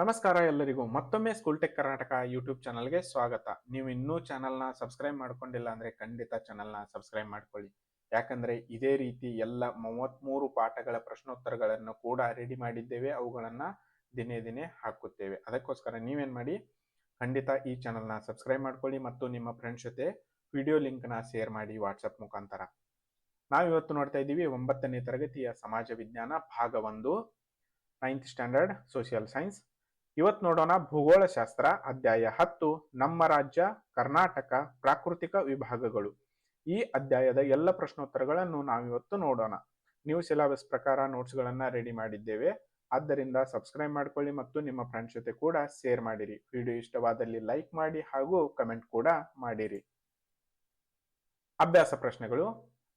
ನಮಸ್ಕಾರ ಎಲ್ಲರಿಗೂ. ಮತ್ತೊಮ್ಮೆ ಸ್ಕೂಲ್ ಟೆಕ್ ಕರ್ನಾಟಕ ಯೂಟ್ಯೂಬ್ ಚಾನಲ್ಗೆ ಸ್ವಾಗತ. ನೀವು ಇನ್ನೂ ಚಾನಲ್ನ ಸಬ್ಸ್ಕ್ರೈಬ್ ಮಾಡ್ಕೊಂಡಿಲ್ಲ ಅಂದ್ರೆ ಖಂಡಿತ ಚಾನಲ್ನ ಸಬ್ಸ್ಕ್ರೈಬ್ ಮಾಡ್ಕೊಳ್ಳಿ. ಯಾಕಂದ್ರೆ ಇದೇ ರೀತಿ ಎಲ್ಲ ಮೂವತ್ಮೂರು ಪಾಠಗಳ ಪ್ರಶ್ನೋತ್ತರಗಳನ್ನು ಕೂಡ ರೆಡಿ ಮಾಡಿದ್ದೇವೆ. ಅವುಗಳನ್ನು ದಿನೇ ದಿನೇ ಹಾಕುತ್ತೇವೆ. ಅದಕ್ಕೋಸ್ಕರ ನೀವೇನು ಮಾಡಿ, ಖಂಡಿತ ಈ ಚಾನಲ್ನ ಸಬ್ಸ್ಕ್ರೈಬ್ ಮಾಡ್ಕೊಳ್ಳಿ ಮತ್ತು ನಿಮ್ಮ ಫ್ರೆಂಡ್ಸ್ ಜೊತೆ ವಿಡಿಯೋ ಲಿಂಕ್ನ ಶೇರ್ ಮಾಡಿ ವಾಟ್ಸಪ್ ಮುಖಾಂತರ. ನಾವಿವತ್ತು ನೋಡ್ತಾ ಇದ್ದೀವಿ ಒಂಬತ್ತನೇ ತರಗತಿಯ ಸಮಾಜ ವಿಜ್ಞಾನ ಭಾಗ ಒಂದು ನೈನ್ತ್ ಸ್ಟ್ಯಾಂಡರ್ಡ್ ಸೋಷಿಯಲ್ ಸೈನ್ಸ್ ಇವತ್ತು ನೋಡೋಣ ಭೂಗೋಳಶಾಸ್ತ್ರ ಅಧ್ಯಾಯ ಹತ್ತು, ನಮ್ಮ ರಾಜ್ಯ, ಕರ್ನಾಟಕ, ಪ್ರಾಕೃತಿಕ ವಿಭಾಗಗಳು. ಈ ಅಧ್ಯಾಯದ ಎಲ್ಲ ಪ್ರಶ್ನೋತ್ತರಗಳನ್ನು ನಾವಿವತ್ತು ನೋಡೋಣ. ನೀವು ಸಿಲಾಬಸ್ ಪ್ರಕಾರ ನೋಟ್ಸ್ಗಳನ್ನ ರೆಡಿ ಮಾಡಿದ್ದೇವೆ. ಆದ್ದರಿಂದ ಸಬ್ಸ್ಕ್ರೈಬ್ ಮಾಡ್ಕೊಳ್ಳಿ ಮತ್ತು ನಿಮ್ಮ ಫ್ರೆಂಡ್ಸ್ ಜೊತೆ ಕೂಡ ಶೇರ್ ಮಾಡಿರಿ. ವಿಡಿಯೋ ಇಷ್ಟವಾದಲ್ಲಿ ಲೈಕ್ ಮಾಡಿ ಹಾಗೂ ಕಮೆಂಟ್ ಕೂಡ ಮಾಡಿರಿ. ಅಭ್ಯಾಸ ಪ್ರಶ್ನೆಗಳು.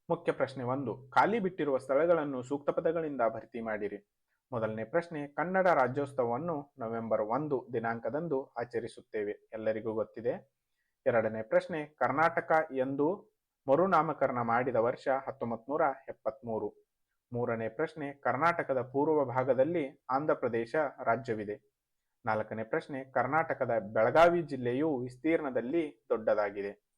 ಮುಖ್ಯ ಪ್ರಶ್ನೆ ಒಂದು, ಖಾಲಿ ಬಿಟ್ಟಿರುವ ಸ್ಥಳಗಳನ್ನು ಸೂಕ್ತ ಪದಗಳಿಂದ ಭರ್ತಿ ಮಾಡಿರಿ. ಮೊದಲನೇ ಪ್ರಶ್ನೆ, ಕನ್ನಡ ರಾಜ್ಯೋತ್ಸವವನ್ನು ನವೆಂಬರ್ ಒಂದು ದಿನಾಂಕದಂದು ಆಚರಿಸುತ್ತೇವೆ. ಎಲ್ಲರಿಗೂ ಗೊತ್ತಿದೆ? ಎರಡನೇ ಪ್ರಶ್ನೆ, ಕರ್ನಾಟಕ ಎಂದು ಮರುನಾಮಕರಣ ಮಾಡಿದ ವರ್ಷ ಹತ್ತೊಂಬತ್ ನೂರ ಎಪ್ಪತ್ಮೂರು. ಮೂರನೇ ಪ್ರಶ್ನೆ, ಕರ್ನಾಟಕದ ಪೂರ್ವ ಭಾಗದಲ್ಲಿ ಆಂಧ್ರಪ್ರದೇಶ ರಾಜ್ಯವಿದೆ. ನಾಲ್ಕನೇ ಪ್ರಶ್ನೆ, ಕರ್ನಾಟಕದ ಬೆಳಗಾವಿ ಜಿಲ್ಲೆಯು ವಿಸ್ತೀರ್ಣದಲ್ಲಿ ದೊಡ್ಡದಾಗಿದೆ.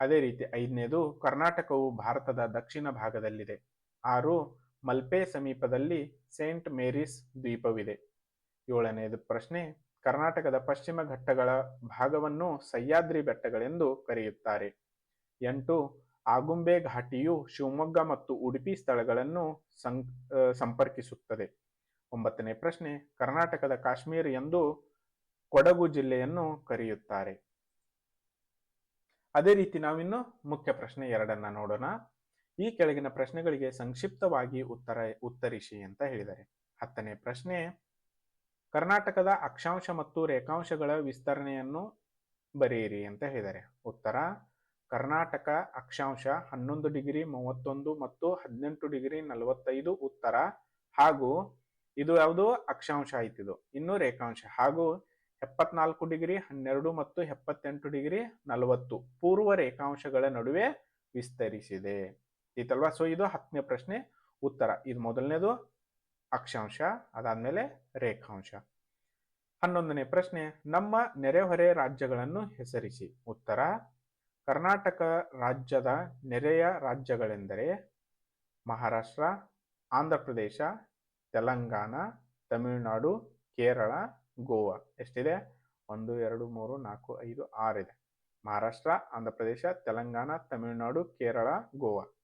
ಅದೇ ರೀತಿ ಐದನೇದು, ಕರ್ನಾಟಕವು ಭಾರತದ ದಕ್ಷಿಣ ಭಾಗದಲ್ಲಿದೆ. ಆರು ಮಲ್ಪೆ ಸಮೀಪದಲ್ಲಿ ಸೇಂಟ್ ಮೇರಿಸ್ ದ್ವೀಪವಿದೆ. ಏಳನೆಯದು ಪ್ರಶ್ನೆ, ಕರ್ನಾಟಕದ ಪಶ್ಚಿಮ ಘಟ್ಟಗಳ ಭಾಗವನ್ನು ಸಹ್ಯಾದ್ರಿ ಬೆಟ್ಟಗಳೆಂದು ಕರೆಯುತ್ತಾರೆ. ಎಂಟು, ಆಗುಂಬೆ ಘಾಟಿಯು ಶಿವಮೊಗ್ಗ ಮತ್ತು ಉಡುಪಿ ಸ್ಥಳಗಳನ್ನು ಸಂ ಸಂಪರ್ಕಿಸುತ್ತದೆ. ಒಂಬತ್ತನೇ ಪ್ರಶ್ನೆ, ಕರ್ನಾಟಕದ ಕಾಶ್ಮೀರ ಎಂದು ಕೊಡಗು ಜಿಲ್ಲೆಯನ್ನು ಕರೆಯುತ್ತಾರೆ. ಅದೇ ರೀತಿ ನಾವಿನ್ನು ಮುಖ್ಯ ಪ್ರಶ್ನೆ ಎರಡನ್ನ ನೋಡೋಣ. ಈ ಕೆಳಗಿನ ಪ್ರಶ್ನೆಗಳಿಗೆ ಸಂಕ್ಷಿಪ್ತವಾಗಿ ಉತ್ತರ, ಉತ್ತರಿಸಿ ಅಂತ ಹೇಳಿದ್ದಾರೆ ಹತ್ತನೇ ಪ್ರಶ್ನೆ, ಕರ್ನಾಟಕದ ಅಕ್ಷಾಂಶ ಮತ್ತು ರೇಖಾಂಶಗಳ ವಿಸ್ತರಣೆಯನ್ನು ಬರೆಯಿರಿ ಅಂತ ಹೇಳಿದ್ದಾರೆ ಉತ್ತರ, ಕರ್ನಾಟಕ ಅಕ್ಷಾಂಶ ಹನ್ನೊಂದು ಡಿಗ್ರಿ ಮೂವತ್ತೊಂದು ಮತ್ತು ಹದಿನೆಂಟು ಡಿಗ್ರಿ ನಲವತ್ತೈದು ಉತ್ತರ. ಹಾಗೂ ಇದು ಯಾವುದು? ಅಕ್ಷಾಂಶ ಆಯ್ತಿದು. ಇನ್ನು ರೇಖಾಂಶ. ಹಾಗೂ ಎಪ್ಪತ್ನಾಲ್ಕು ಡಿಗ್ರಿ ಹನ್ನೆರಡು ಮತ್ತು ಎಪ್ಪತ್ತೆಂಟು ಡಿಗ್ರಿ ನಲವತ್ತು ಪೂರ್ವ ರೇಖಾಂಶಗಳ ನಡುವೆ ವಿಸ್ತರಿಸಿದೆ. ಇತ್ತಲ್ವಾ? ಸೊ ಇದು ಹತ್ತನೇ ಪ್ರಶ್ನೆ, ಉತ್ತರ. ಇದು ಮೊದಲನೇದು ಅಕ್ಷಾಂಶ, ಅದಾದ್ಮೇಲೆ ರೇಖಾಂಶ. ಹನ್ನೊಂದನೇ ಪ್ರಶ್ನೆ, ನಮ್ಮ ನೆರೆಹೊರೆ ರಾಜ್ಯಗಳನ್ನು ಹೆಸರಿಸಿ. ಉತ್ತರ, ಕರ್ನಾಟಕ ರಾಜ್ಯದ ನೆರೆಯ ರಾಜ್ಯಗಳೆಂದರೆ ಮಹಾರಾಷ್ಟ್ರ, ಆಂಧ್ರ ಪ್ರದೇಶ, ತೆಲಂಗಾಣ, ತಮಿಳುನಾಡು, ಕೇರಳ, ಗೋವಾ. ಎಷ್ಟಿದೆ? ಒಂದು, ಎರಡು, ಮೂರು, ನಾಲ್ಕು, ಐದು ಆರಿದೆ ಮಹಾರಾಷ್ಟ್ರ, ಆಂಧ್ರ ಪ್ರದೇಶ, ತೆಲಂಗಾಣ, ತಮಿಳುನಾಡು, ಕೇರಳ, ಗೋವಾ.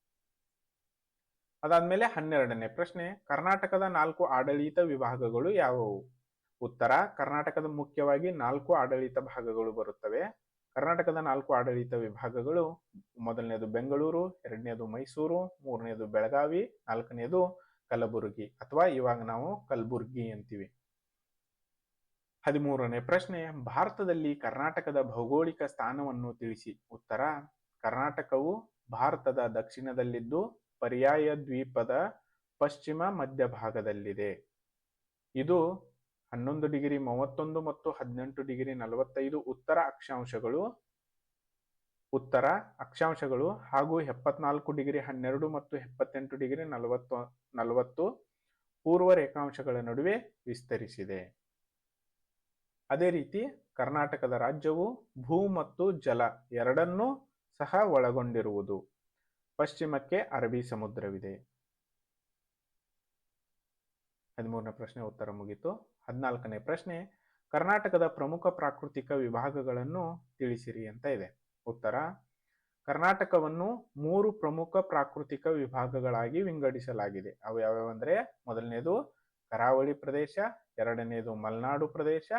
ಅದಾದ್ಮೇಲೆ ಹನ್ನೆರಡನೇ ಪ್ರಶ್ನೆ, ಕರ್ನಾಟಕದ ನಾಲ್ಕು ಆಡಳಿತ ವಿಭಾಗಗಳು ಯಾವುವು? ಉತ್ತರ, ಕರ್ನಾಟಕದ ಮುಖ್ಯವಾಗಿ ನಾಲ್ಕು ಆಡಳಿತ ಭಾಗಗಳು ಬರುತ್ತವೆ. ಕರ್ನಾಟಕದ ನಾಲ್ಕು ಆಡಳಿತ ವಿಭಾಗಗಳು ಮೊದಲನೇದು ಬೆಂಗಳೂರು, ಎರಡನೇದು ಮೈಸೂರು, ಮೂರನೇದು ಬೆಳಗಾವಿ, ನಾಲ್ಕನೇದು ಕಲಬುರಗಿ ಅಥವಾ ಇವಾಗ ನಾವು ಕಲಬುರ್ಗಿ ಅಂತೀವಿ. ಹದಿಮೂರನೇ ಪ್ರಶ್ನೆ, ಭಾರತದಲ್ಲಿ ಕರ್ನಾಟಕದ ಭೌಗೋಳಿಕ ಸ್ಥಾನವನ್ನು ತಿಳಿಸಿ. ಉತ್ತರ, ಕರ್ನಾಟಕವು ಭಾರತದ ದಕ್ಷಿಣದಲ್ಲಿದ್ದು ಪರ್ಯಾಯ ದ್ವೀಪದ ಪಶ್ಚಿಮ ಮಧ್ಯಭಾಗದಲ್ಲಿದೆ. ಇದು ಹನ್ನೊಂದು ಡಿಗ್ರಿ ಮೂವತ್ತೊಂದು ಮತ್ತು ಹದಿನೆಂಟು ಡಿಗ್ರಿ ನಲವತ್ತೈದು ಉತ್ತರ ಅಕ್ಷಾಂಶಗಳು ಉತ್ತರ ಅಕ್ಷಾಂಶಗಳು ಹಾಗೂ ಎಪ್ಪತ್ನಾಲ್ಕು ಡಿಗ್ರಿ ಹನ್ನೆರಡು ಮತ್ತು ಎಪ್ಪತ್ತೆಂಟು ಡಿಗ್ರಿ ನಲವತ್ತು ನಲವತ್ತು ಪೂರ್ವ ರೇಖಾಂಶಗಳ ನಡುವೆ ವಿಸ್ತರಿಸಿದೆ. ಅದೇ ರೀತಿ ಕರ್ನಾಟಕದ ರಾಜ್ಯವು ಭೂ ಮತ್ತು ಜಲ ಎರಡನ್ನೂ ಸಹ ಒಳಗೊಂಡಿರುವುದು. ಪಶ್ಚಿಮಕ್ಕೆ ಅರಬ್ಬಿ ಸಮುದ್ರವಿದೆ. ಹದಿಮೂರನೇ ಪ್ರಶ್ನೆ ಉತ್ತರ ಮುಗಿತು. ಹದಿನಾಲ್ಕನೇ ಪ್ರಶ್ನೆ, ಕರ್ನಾಟಕದ ಪ್ರಮುಖ ಪ್ರಾಕೃತಿಕ ವಿಭಾಗಗಳನ್ನು ತಿಳಿಸಿರಿ ಅಂತ ಇದೆ. ಉತ್ತರ, ಕರ್ನಾಟಕವನ್ನು ಮೂರು ಪ್ರಮುಖ ಪ್ರಾಕೃತಿಕ ವಿಭಾಗಗಳಾಗಿ ವಿಂಗಡಿಸಲಾಗಿದೆ. ಅವು ಯಾವ್ಯಾವಂದ್ರೆ ಮೊದಲನೇದು ಕರಾವಳಿ ಪ್ರದೇಶ, ಎರಡನೇದು ಮಲೆನಾಡು ಪ್ರದೇಶ,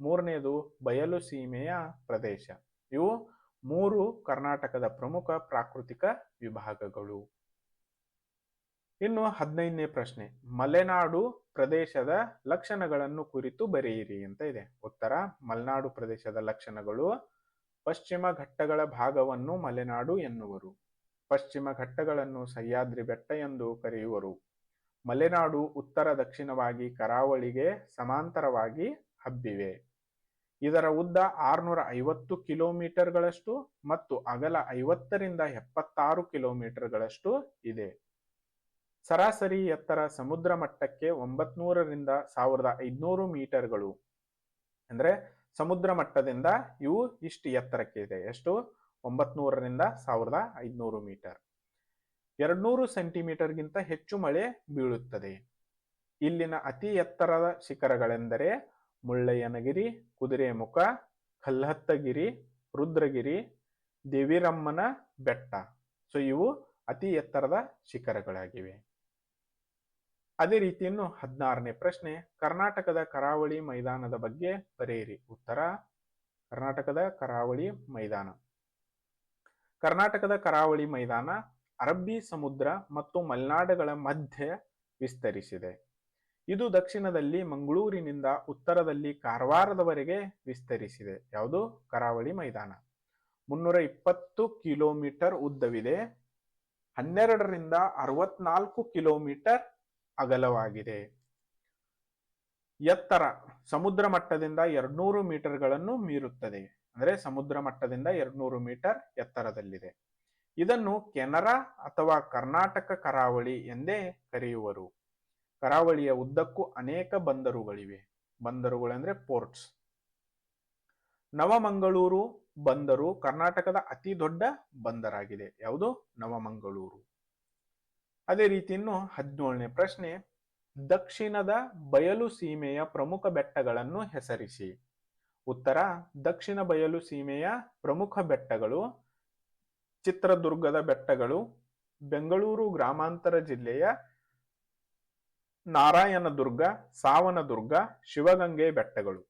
ಮೂರನೇದು ಬಯಲು ಸೀಮೆಯ ಪ್ರದೇಶ. ಇವು ಮೂರು ಕರ್ನಾಟಕದ ಪ್ರಮುಖ ಪ್ರಾಕೃತಿಕ ವಿಭಾಗಗಳು. ಇನ್ನು ಹದಿನೈದನೇ ಪ್ರಶ್ನೆ, ಮಲೆನಾಡು ಪ್ರದೇಶದ ಲಕ್ಷಣಗಳನ್ನು ಕುರಿತು ಬರೆಯಿರಿ ಅಂತ ಇದೆ. ಉತ್ತರ, ಮಲೆನಾಡು ಪ್ರದೇಶದ ಲಕ್ಷಣಗಳು ಪಶ್ಚಿಮ ಘಟ್ಟಗಳ ಭಾಗವನ್ನು ಮಲೆನಾಡು ಎನ್ನುವರು. ಪಶ್ಚಿಮ ಘಟ್ಟಗಳನ್ನು ಸಹ್ಯಾದ್ರಿ ಬೆಟ್ಟ ಎಂದು ಕರೆಯುವರು. ಮಲೆನಾಡು ಉತ್ತರ ದಕ್ಷಿಣವಾಗಿ ಕರಾವಳಿಗೆ ಸಮಾಂತರವಾಗಿ ಹಬ್ಬಿವೆ. ಇದರ ಉದ್ದ ಆರುನೂರ ಐವತ್ತು ಕಿಲೋಮೀಟರ್ಗಳಷ್ಟು ಮತ್ತು ಅಗಲ ಐವತ್ತರಿಂದ ಎಪ್ಪತ್ತಾರು ಕಿಲೋಮೀಟರ್ಗಳಷ್ಟು ಇದೆ. ಸರಾಸರಿ ಎತ್ತರ ಸಮುದ್ರ ಮಟ್ಟಕ್ಕೆ ಒಂಬತ್ನೂರರಿಂದ ಸಾವಿರದ ಐದ್ನೂರು ಮೀಟರ್ಗಳು. ಅಂದ್ರೆ ಸಮುದ್ರ ಮಟ್ಟದಿಂದ ಇವು ಇಷ್ಟು ಎತ್ತರಕ್ಕೆ ಇದೆ. ಎಷ್ಟು? ಒಂಬತ್ನೂರರಿಂದ ಸಾವಿರದ ಐದ್ನೂರು ಮೀಟರ್. ಎರಡ್ನೂರು ಸೆಂಟಿಮೀಟರ್ಗಿಂತ ಹೆಚ್ಚು ಮಳೆ ಬೀಳುತ್ತದೆ. ಇಲ್ಲಿನ ಅತಿ ಎತ್ತರದ ಶಿಖರಗಳೆಂದರೆ ಮುಳ್ಳಯ್ಯನಗಿರಿ ಕುದುರೆಮುಖ ಕಲ್ಲಹತ್ತಗಿರಿ, ರುದ್ರಗಿರಿ, ದೇವಿರಮ್ಮನ ಬೆಟ್ಟ. ಸೊ ಇವು ಅತಿ ಎತ್ತರದ ಶಿಖರಗಳಾಗಿವೆ. ಅದೇ ರೀತಿ ಇನ್ನು ಹದಿನಾರನೇ ಪ್ರಶ್ನೆ, ಕರ್ನಾಟಕದ ಕರಾವಳಿ ಮೈದಾನದ ಬಗ್ಗೆ ಬರೆಯಿರಿ. ಉತ್ತರ, ಕರ್ನಾಟಕದ ಕರಾವಳಿ ಮೈದಾನ. ಕರ್ನಾಟಕದ ಕರಾವಳಿ ಮೈದಾನ ಅರಬ್ಬಿ ಸಮುದ್ರ ಮತ್ತು ಮಲೆನಾಡುಗಳ ಮಧ್ಯೆ ವಿಸ್ತರಿಸಿದೆ. ಇದು ದಕ್ಷಿಣದಲ್ಲಿ ಮಂಗಳೂರಿನಿಂದ ಉತ್ತರದಲ್ಲಿ ಕಾರವಾರದವರೆಗೆ ವಿಸ್ತರಿಸಿದೆ. ಯಾವುದು? ಕರಾವಳಿ ಮೈದಾನ. ಮುನ್ನೂರ ಇಪ್ಪತ್ತು ಕಿಲೋಮೀಟರ್ ಉದ್ದವಿದೆ. ಹನ್ನೆರಡರಿಂದ ಅರವತ್ನಾಲ್ಕು ಕಿಲೋಮೀಟರ್ ಅಗಲವಾಗಿದೆ. ಎತ್ತರ ಸಮುದ್ರ ಮಟ್ಟದಿಂದ ಎರಡ್ನೂರು ಮೀಟರ್ಗಳನ್ನು ಮೀರುತ್ತದೆ. ಅಂದರೆ ಸಮುದ್ರ ಮಟ್ಟದಿಂದ ಎರಡ್ನೂರು ಮೀಟರ್ ಎತ್ತರದಲ್ಲಿದೆ. ಇದನ್ನು ಕೆನರಾ ಅಥವಾ ಕರ್ನಾಟಕ ಕರಾವಳಿ ಎಂದೇ ಕರೆಯುವರು. ಕರಾವಳಿಯ ಉದ್ದಕ್ಕೂ ಅನೇಕ ಬಂದರುಗಳಿವೆ. ಬಂದರುಗಳೆಂದರೆ ಪೋರ್ಟ್ಸ್. ನವಮಂಗಳೂರು ಬಂದರು ಕರ್ನಾಟಕದ ಅತಿ ದೊಡ್ಡ ಬಂದರಾಗಿದೆ. ಯಾವುದು? ನವಮಂಗಳೂರು. ಅದೇ ರೀತಿ ಇನ್ನು ಹದಿನೇಳನೇ ಪ್ರಶ್ನೆ, ದಕ್ಷಿಣದ ಬಯಲು ಸೀಮೆಯ ಪ್ರಮುಖ ಬೆಟ್ಟಗಳನ್ನು ಹೆಸರಿಸಿ. ಉತ್ತರ, ದಕ್ಷಿಣ ಬಯಲು ಸೀಮೆಯ ಪ್ರಮುಖ ಬೆಟ್ಟಗಳು, ಚಿತ್ರದುರ್ಗದ ಬೆಟ್ಟಗಳು, ಬೆಂಗಳೂರು ಗ್ರಾಮಾಂತರ ಜಿಲ್ಲೆಯ ನಾರಾಯಣದುರ್ಗ ಸಾವನದುರ್ಗ ಶಿವಗಂಗೆ ಬೆಟ್ಟಗಳು.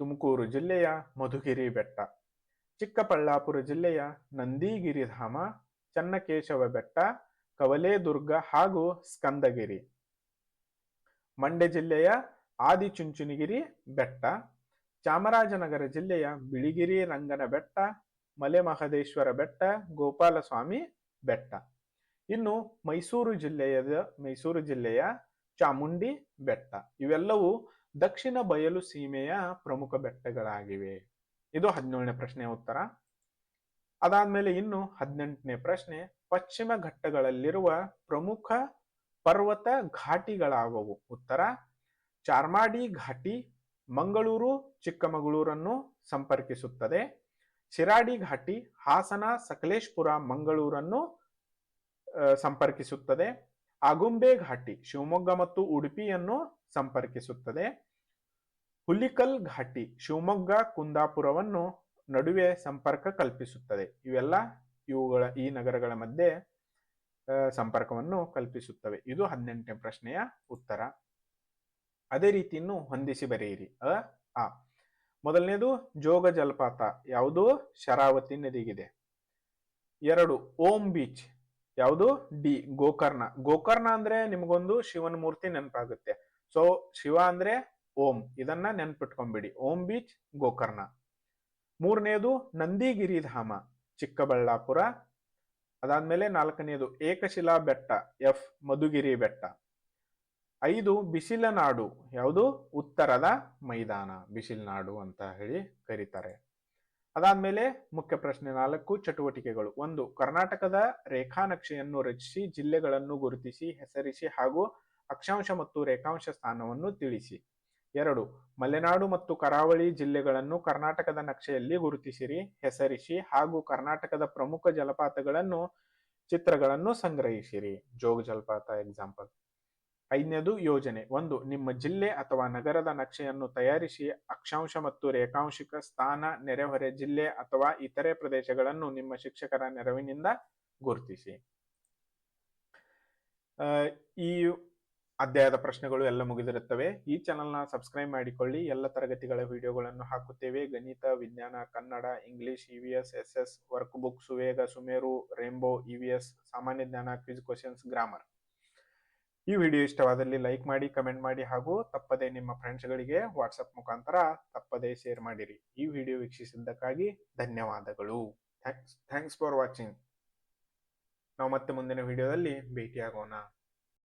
ತುಮಕೂರು ಜಿಲ್ಲೆಯ ಮಧುಗಿರಿ ಬೆಟ್ಟ. ಚಿಕ್ಕಬಳ್ಳಾಪುರ ಜಿಲ್ಲೆಯ ನಂದಿಗಿರಿಧಾಮ ಚನ್ನಕೇಶವ ಬೆಟ್ಟ, ಕವಲೇದುರ್ಗ ಹಾಗೂ ಸ್ಕಂದಗಿರಿ. ಮಂಡ್ಯ ಜಿಲ್ಲೆಯ ಆದಿಚುಂಚುನಗಿರಿ ಬೆಟ್ಟ. ಚಾಮರಾಜನಗರ ಜಿಲ್ಲೆಯ ಬಿಳಿಗಿರಿ ರಂಗನ ಬೆಟ್ಟ ಮಲೆ ಮಹದೇಶ್ವರ ಬೆಟ್ಟ, ಗೋಪಾಲಸ್ವಾಮಿ ಬೆಟ್ಟ. ಇನ್ನು ಮೈಸೂರು ಜಿಲ್ಲೆಯ ಮೈಸೂರು ಜಿಲ್ಲೆಯ ಚಾಮುಂಡಿ ಬೆಟ್ಟ. ಇವೆಲ್ಲವೂ ದಕ್ಷಿಣ ಬಯಲು ಸೀಮೆಯ ಪ್ರಮುಖ ಬೆಟ್ಟಗಳಾಗಿವೆ. ಇದು ಹದಿನೇಳನೇ ಪ್ರಶ್ನೆಯ ಉತ್ತರ. ಅದಾದ್ಮೇಲೆ ಇನ್ನು ಹದಿನೆಂಟನೇ ಪ್ರಶ್ನೆ, ಪಶ್ಚಿಮ ಘಟ್ಟಗಳಲ್ಲಿರುವ ಪ್ರಮುಖ ಪರ್ವತ ಘಾಟಿಗಳಾಗವು ಉತ್ತರ, ಚಾರ್ಮಾಡಿ ಘಾಟಿ ಮಂಗಳೂರು, ಚಿಕ್ಕಮಗಳೂರನ್ನು ಸಂಪರ್ಕಿಸುತ್ತದೆ. ಶಿರಾಡಿ ಘಾಟಿ ಹಾಸನ, ಸಕಲೇಶ್ಪುರ, ಮಂಗಳೂರನ್ನು ಸಂಪರ್ಕಿಸುತ್ತದೆ. ಆಗುಂಬೆ ಘಾಟಿ, ಶಿವಮೊಗ್ಗ ಮತ್ತು ಉಡುಪಿಯನ್ನು ಸಂಪರ್ಕಿಸುತ್ತದೆ. ಹುಲಿಕಲ್ ಘಾಟಿ, ಶಿವಮೊಗ್ಗ, ಕುಂದಾಪುರವನ್ನು ನಡುವೆ ಸಂಪರ್ಕ ಕಲ್ಪಿಸುತ್ತದೆ. ಇವೆಲ್ಲ ಇವುಗಳ ಈ ನಗರಗಳ ಮಧ್ಯೆ ಸಂಪರ್ಕವನ್ನು ಕಲ್ಪಿಸುತ್ತವೆ. ಇದು ಹದಿನೆಂಟನೇ ಪ್ರಶ್ನೆಯ ಉತ್ತರ. ಅದೇ ರೀತಿಯನ್ನು ಹೊಂದಿಸಿ ಬರೆಯಿರಿ. ಅ, ಆ. ಮೊದಲನೇದು, ಜೋಗ ಜಲಪಾತ. ಯಾವುದು? ಶರಾವತಿ ನದಿಗಿದೆ. ಎರಡು, ಓಂ ಬೀಚ್. ಯಾವುದು? ಡಿ, ಗೋಕರ್ಣ. ಗೋಕರ್ಣ ಅಂದ್ರೆ ನಿಮಗೊಂದು ಶಿವನ ಮೂರ್ತಿ ನೆನಪಾಗುತ್ತೆ. ಸೊ ಶಿವ ಅಂದ್ರೆ ಓಂ. ಇದನ್ನ ನೆನ್ಪಿಟ್ಕೊಂಡ್ಬಿಡಿ ಓಂ ಬೀಚ್, ಗೋಕರ್ಣ. ಮೂರನೇದು ನಂದಿಗಿರಿಧಾಮ, ಚಿಕ್ಕಬಳ್ಳಾಪುರ. ಅದಾದ್ಮೇಲೆ ನಾಲ್ಕನೇದು ಏಕಶಿಲಾ ಬೆಟ್ಟ, ಎಫ್, ಮಧುಗಿರಿ ಬೆಟ್ಟ. ಐದು, ಬಿಸಿಲನಾಡು. ಯಾವುದು? ಉತ್ತರದ ಮೈದಾನ. ಬಿಸಿಲ್ನಾಡು ಅಂತ ಹೇಳಿ ಕರೀತಾರೆ. ಅದಾದ್ಮೇಲೆ ಮುಖ್ಯ ಪ್ರಶ್ನೆ ನಾಲ್ಕು ಚಟುವಟಿಕೆಗಳು. ಒಂದು, ಕರ್ನಾಟಕದ ರೇಖಾನಕ್ಷೆಯನ್ನು ರಚಿಸಿ, ಜಿಲ್ಲೆಗಳನ್ನು ಗುರುತಿಸಿ, ಹೆಸರಿಸಿ ಹಾಗೂ ಅಕ್ಷಾಂಶ ಮತ್ತು ರೇಖಾಂಶ ಸ್ಥಾನವನ್ನು ತಿಳಿಸಿ. ಎರಡು, ಮಲೆನಾಡು ಮತ್ತು ಕರಾವಳಿ ಜಿಲ್ಲೆಗಳನ್ನು ಕರ್ನಾಟಕದ ನಕ್ಷೆಯಲ್ಲಿ ಗುರುತಿಸಿರಿ, ಹೆಸರಿಸಿ ಹಾಗೂ ಕರ್ನಾಟಕದ ಪ್ರಮುಖ ಜಲಪಾತಗಳನ್ನು ಚಿತ್ರಗಳನ್ನು ಸಂಗ್ರಹಿಸಿರಿ. ಜೋಗ ಜಲಪಾತ ಎಕ್ಸಾಂಪಲ್ ಐದನೇದು ಯೋಜನೆ. ಒಂದು, ನಿಮ್ಮ ಜಿಲ್ಲೆ ಅಥವಾ ನಗರದ ನಕ್ಷೆಯನ್ನು ತಯಾರಿಸಿ ಅಕ್ಷಾಂಶ ಮತ್ತು ರೇಖಾಂಶಿಕ ಸ್ಥಾನ, ನೆರೆಹೊರೆ ಜಿಲ್ಲೆ ಅಥವಾ ಇತರೆ ಪ್ರದೇಶಗಳನ್ನು ನಿಮ್ಮ ಶಿಕ್ಷಕರ ನೆರವಿನಿಂದ ಗುರುತಿಸಿ. ಈ ಅಧ್ಯಾಯದ ಪ್ರಶ್ನೆಗಳು ಎಲ್ಲ ಮುಗಿದಿರುತ್ತವೆ. ಈ ಚಾನಲ್ನ ಸಬ್ಸ್ಕ್ರೈಬ್ ಮಾಡಿಕೊಳ್ಳಿ. ಎಲ್ಲ ತರಗತಿಗಳ ವಿಡಿಯೋಗಳನ್ನು ಹಾಕುತ್ತೇವೆ. ಗಣಿತ, ವಿಜ್ಞಾನ, Kannada English E V S S S work book Suvega Sumeru rainbow E V S ಸಾಮಾನ್ಯ ಜ್ಞಾನ ಕ್ವಿಜ್ ಕ್ವಶನ್ಸ್ ಗ್ರಾಮರ್ ಈ ವಿಡಿಯೋ ಇಷ್ಟವಾದಲ್ಲಿ ಲೈಕ್ ಮಾಡಿ, ಕಮೆಂಟ್ ಮಾಡಿ ಹಾಗೂ ತಪ್ಪದೆ ನಿಮ್ಮ ಫ್ರೆಂಡ್ಸ್ಗಳಿಗೆ ವಾಟ್ಸಪ್ ಮುಖಾಂತರ ತಪ್ಪದೆ ಶೇರ್ ಮಾಡಿರಿ. ಈ ವಿಡಿಯೋ ವೀಕ್ಷಿಸಿದ್ದಕ್ಕಾಗಿ ಧನ್ಯವಾದಗಳು. Thanks thanks for watching. ನಾವು ಮತ್ತೆ ಮುಂದಿನ ವಿಡಿಯೋದಲ್ಲಿ ಭೇಟಿಯಾಗೋಣ.